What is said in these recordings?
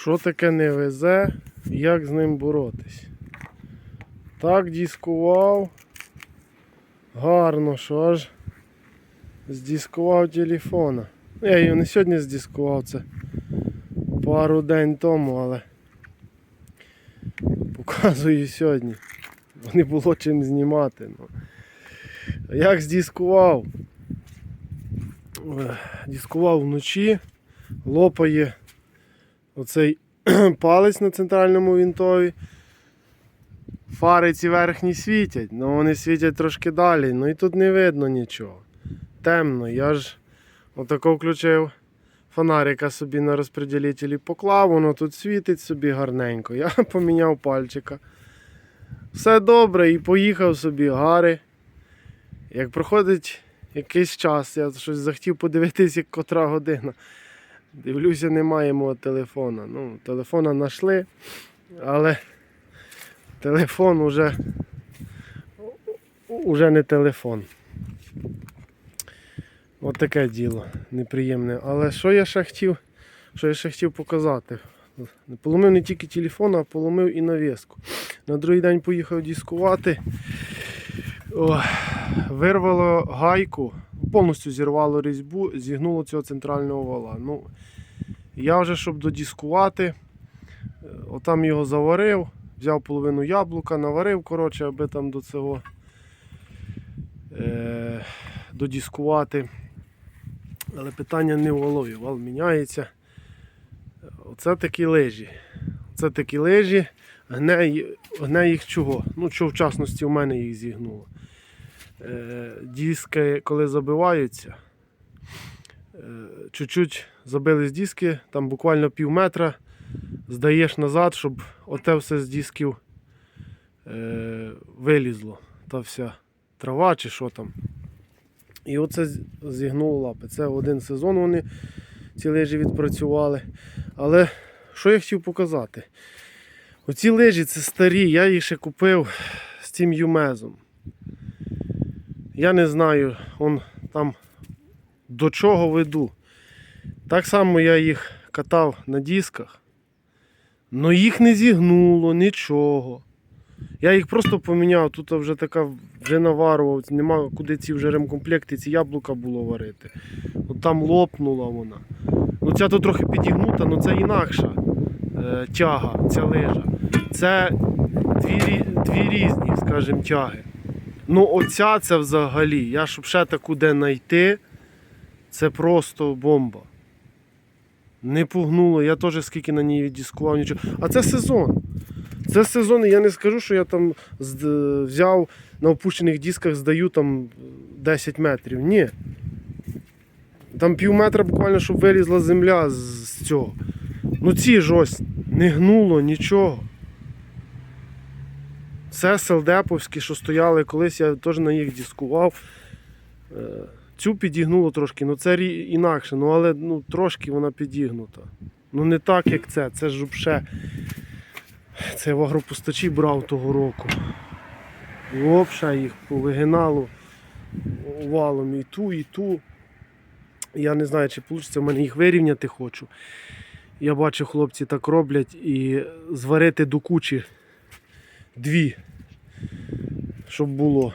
Що таке не везе, як з ним боротись? Так дискував. Гарно, що аж здискував телефона. Я його не сьогодні здискував, це пару день тому, але показую сьогодні. Бо не було чим знімати. Ну. Як здискував? Ех, Дискував вночі, лопає оцей палець на центральному вінтові. Фари ці верхні світять, але вони світять трошки далі, ну і тут не видно нічого. Темно, я ж отако включив фонарика собі на розподілителі поклав, воно тут світить собі гарненько. Я поміняв пальчика. Все добре і поїхав собі гари. Як проходить якийсь час, я щось захотів подивитись, як котра година. Дивлюся, немає мого телефона. Ну, телефона знайшли, але телефон уже, уже не телефон. От таке діло неприємне. Але що я ще хотів, що я ще хотів показати? Поломив не тільки телефон, а поломив і навіску. На другий день поїхав дискувати. О, вирвало гайку, повністю зірвало різьбу, зігнуло цього центрального вала. Ну, я вже, щоб додіскувати, е, отам його заварив, взяв половину яблука, наварив, коротше, аби там до цього е, додіскувати. Але питання не в голові, вал міняється. Оце такі лижі. Це такі лижі, гне, гне їх чого? Ну, що в частності у мене їх зігнуло. Е, диски, коли забиваються, е, чуть-чуть забились диски, там буквально пів метра, здаєш назад, щоб оте все з дисків е, вилізло. Та вся трава чи що там. І оце зігнуло лапи. Це один сезон вони ці лижі відпрацювали. Але що я хотів показати? Оці лижі це старі, я їх ще купив з цим юмезом. Я не знаю, он там до чого веду. Так само я їх катав на дисках. Но їх не зігнуло, нічого. Я їх просто поміняв, тут вже така вже наварував, нема куди ці вже ремкомплекти, ці яблука було варити. От там лопнула вона. Ну ця тут трохи підігнута, але це інакша е, тяга, ця лижа. Це дві, дві різні, скажімо, тяги. Ну, оця це взагалі. Я щоб ще таку де знайти, це просто бомба. Не погнуло, я теж скільки на ній віддіскував, нічого. А це сезон. Це сезон, і я не скажу, що я там взяв на опущених дисках, здаю там 10 метрів. Ні. Там пів метра буквально, щоб вилізла земля з цього. Ну ці ж ось не гнуло нічого. Це селдеповські, що стояли колись, я теж на їх дискував. Е, Цю підігнуло трошки, ну це інакше, ну але ну, трошки вона підігнута. Ну не так, як це. Це ж вже це в агропостачі брав того року. Взагалі їх повигинало валом і ту, і ту. Я не знаю, чи вийде, в мене їх вирівняти хочу. Я бачу, хлопці так роблять і зварити до кучі дві, щоб було.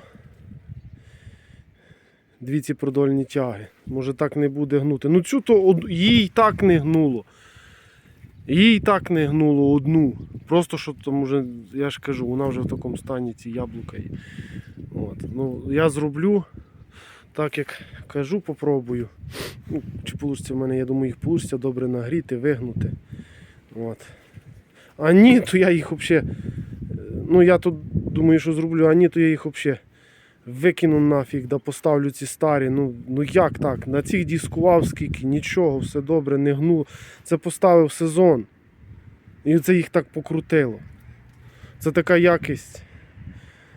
Дві ці продольні тяги. Може так не буде гнути. Ну цю то їй так не гнуло. Їй так не гнуло одну. Просто що там уже, я ж кажу, вона вже в такому стані ці яблука є. От. Ну, я зроблю, так як кажу, попробую. Ну, чи вийде в мене, я думаю, їх вийде добре нагріти, вигнути. От. А ні, то я їх взагалі. Ну я тут думаю, що зроблю, а ні, то я їх взагалі викину нафіг, да поставлю ці старі. Ну, ну як так? На цих дискував скільки, нічого, все добре, не гну. Це поставив сезон. І це їх так покрутило. Це така якість.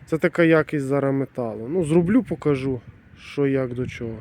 Це така якість зараз металу. Ну, зроблю, покажу, що як до чого.